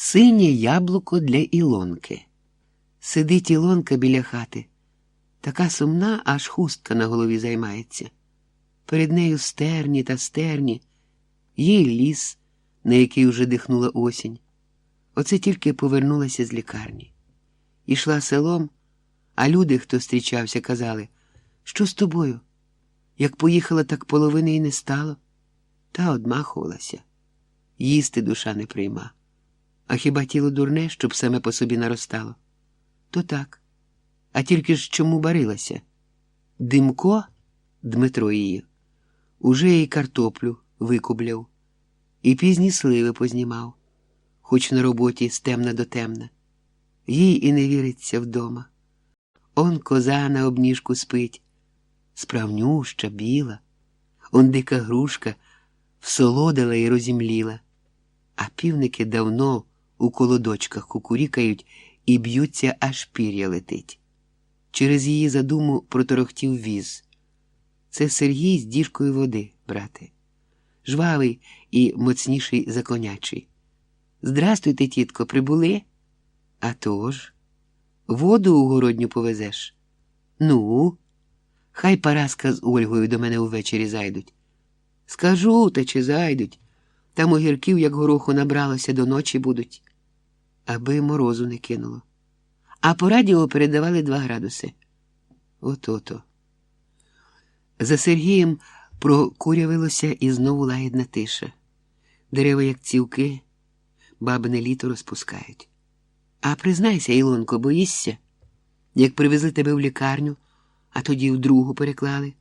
Синє яблуко для Ілонки. Сидить Ілонка біля хати. Така сумна, аж хустка на голові займається. Перед нею стерні та стерні, їй ліс, на який уже дихнула осінь. Оце тільки повернулася з лікарні. Ішла селом, а люди, хто зустрічався, казали, що з тобою? Як поїхала, так половини і не стало, та одмахувалася. Їсти душа не прийма. А хіба тіло дурне, щоб саме по собі наростало? То так. А тільки ж чому барилася? Димко, Дмитро її, уже і картоплю викубляв, і пізні сливи познімав, хоч на роботі з темна до темна. Їй і не віриться вдома. Он коза на обніжку спить, справнюща, біла, он дика грушка всолодила і розімліла, а півники давно у колодочках кукурікають і б'ються, аж пір'я летить. Через її задуму проторохтів віз. Це Сергій з діжкою води, брате, жвавий і моцніший за конячий. Здрастуйте, тітко, прибули? А тож, воду у городню повезеш? Ну, хай Параска з Ольгою до мене увечері зайдуть. Скажу, та чи зайдуть. Там огірків, як гороху набралося, до ночі будуть, аби морозу не кинуло. А по радіо передавали два градуси. От-ото. За Сергієм прокурявилося і знову лагідна тиша. Дерева, як цівки, бабине літо розпускають. А признайся, Ілонко, боїшся, як привезли тебе в лікарню, а тоді в другу переклали.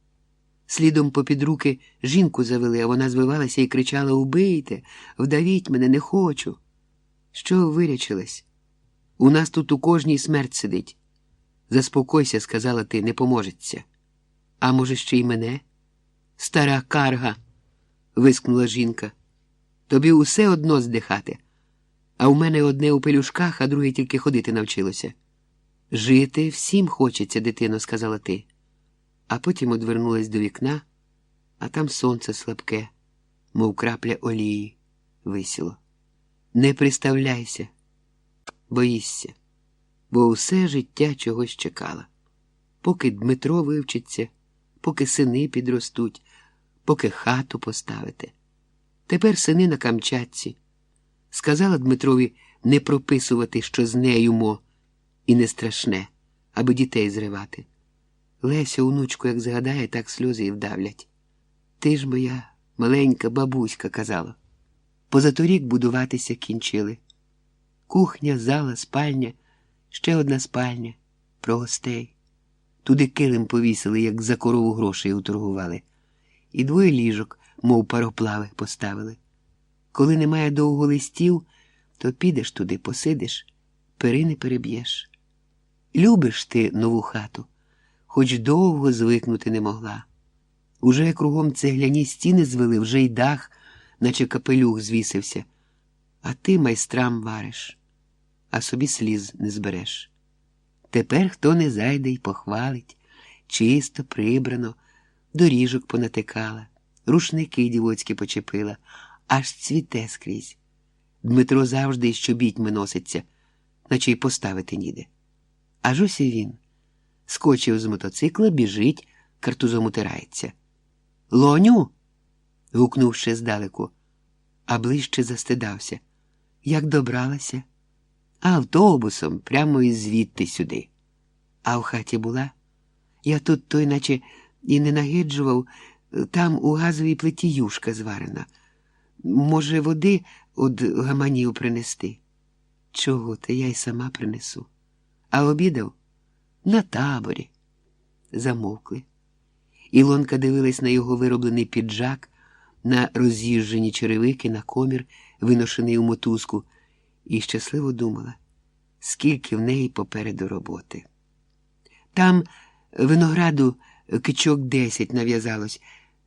Слідом попід руки жінку завели, а вона звивалася і кричала Убийте, вдавіть мене, не хочу. Що вирячилась? У нас тут у кожній смерть сидить. Заспокойся, сказала ти, не поможеться. А може, ще й мене? Стара карга, вискнула жінка. Тобі усе одно здихати, а у мене одне у пелюшках, а друге тільки ходити навчилося. Жити всім хочеться, дитино, сказала ти. А потім одвернулась до вікна, а там сонце слабке, мов крапля олії, висіло. Не приставляйся, боїшся, бо усе життя чогось чекала. Поки Дмитро вивчиться, поки сини підростуть, поки хату поставите. Тепер сини на Камчатці. Сказала Дмитрові не прописувати, що з нею мо, і не страшне, аби дітей зривати. Леся, онучку, як згадає, так сльози і вдавлять. Ти ж моя маленька бабуська казала. Позаторік будуватися кінчили. Кухня, зала, спальня, ще одна спальня про гостей. Туди килим повісили, як за корову грошей уторгували, і двоє ліжок, мов пароплави, поставили. Коли немає довго листів, то підеш туди, посидиш, перини переб'єш. Любиш ти нову хату, хоч довго звикнути не могла. Уже кругом цегляні стіни звели, вже й дах, наче капелюх звісився, а ти майстрам вариш, а собі сліз не збереш. Тепер хто не зайде й похвалить, чисто, прибрано, доріжок понатикала, рушники дівоцькі почепила, аж цвіте скрізь. Дмитро завжди з чобітьми носиться, наче й поставити ніде. Аж ось і він. Скочив з мотоцикла, біжить, картузом утирається. Лоню. Гукнув ще здалеку, а ближче застидався. Як добралася? Автобусом, прямо із звідти сюди. А в хаті була? Я тут той, наче і не нагиджував, там у газовій плиті юшка зварена. Може, води од гаманів принести? Чого ти я й сама принесу? А обідав? На таборі. Замовкли. Ілонка дивилась на його вироблений піджак, на роз'їжджені черевики, на комір, виношений у мотузку, і щасливо думала, скільки в неї попереду роботи. Там винограду кичок десять нав'язалось,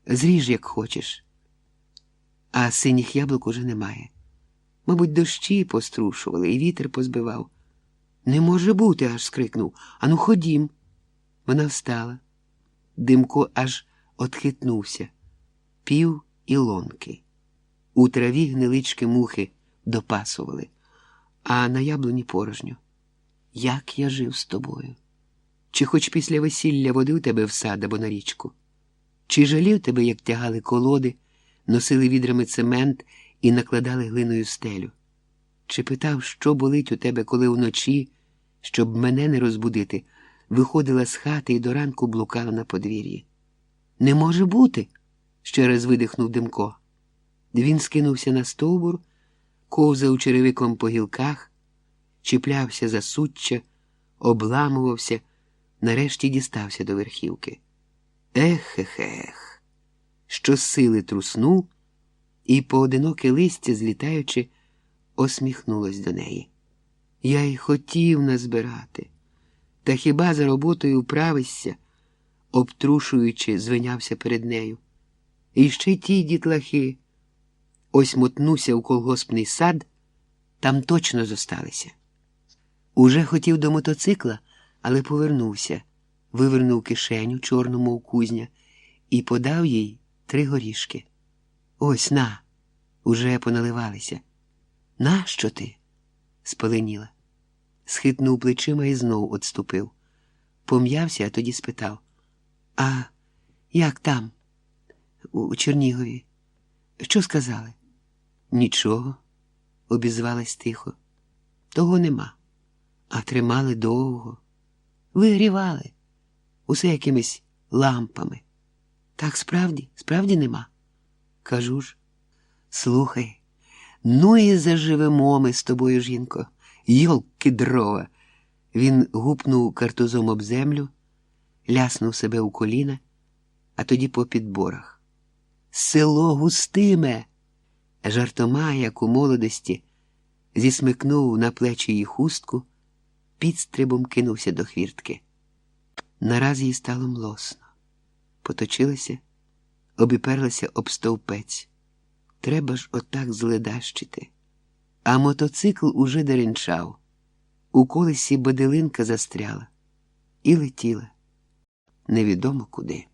зріж, як хочеш. А синіх яблук уже немає. Мабуть, дощі пострушували, і вітер позбивав. Не може бути, аж скрикнув. Ану, ходім. Вона встала. Димко аж отхитнувся, пів і лонки. У траві гнилички мухи допасували, а на яблуні порожньо. Як я жив з тобою? Чи хоч після весілля водив тебе в сад або на річку? Чи жалів тебе, як тягали колоди, носили відрами цемент і накладали глиною стелю? Чи питав, що болить у тебе, коли вночі, щоб мене не розбудити, виходила з хати і до ранку блукала на подвір'ї? Не може бути, ще раз видихнув Демко. Він скинувся на стовбур, ковзав черевиком по гілках, чіплявся за суччя, обламувався, нарешті дістався до верхівки. Ех, ех, ех, що сили труснув, і поодиноке листя, злітаючи, осміхнулось до неї. Я й хотів назбирати, та хіба за роботою вправишся, обтрушуючи, звинявся перед нею. І ще ті дітлахи. Ось мотнуся у колгоспний сад, там точно зосталися. Уже хотів до мотоцикла, але повернувся, вивернув кишеню чорному у кузня і подав їй три горішки. Ось на, уже поналивалися. Нащо ти? спаленіла. Схитнув плечима і знов отступив. Пом'явся, а тоді спитав: А як там, у Чернігові? Що сказали? Нічого, обізвалась тихо. Того нема. А тримали довго. Вигрівали усе якимись лампами. Так справді, справді нема. Кажу ж, слухай, ну і заживемо ми з тобою, жінко, йолки дрова. Він гупнув картузом об землю, ляснув себе у коліна, а тоді по підборах. Село густиме. Жартома, як у молодості, зісмикнув на плечі її хустку, підстрибом кинувся до хвіртки. Нараз їй стало млосно. Поточилася, обіперлася об стовпець. Треба ж отак зледащити. А мотоцикл уже деренчав. У колесі боделинка застряла і летіла невідомо куди.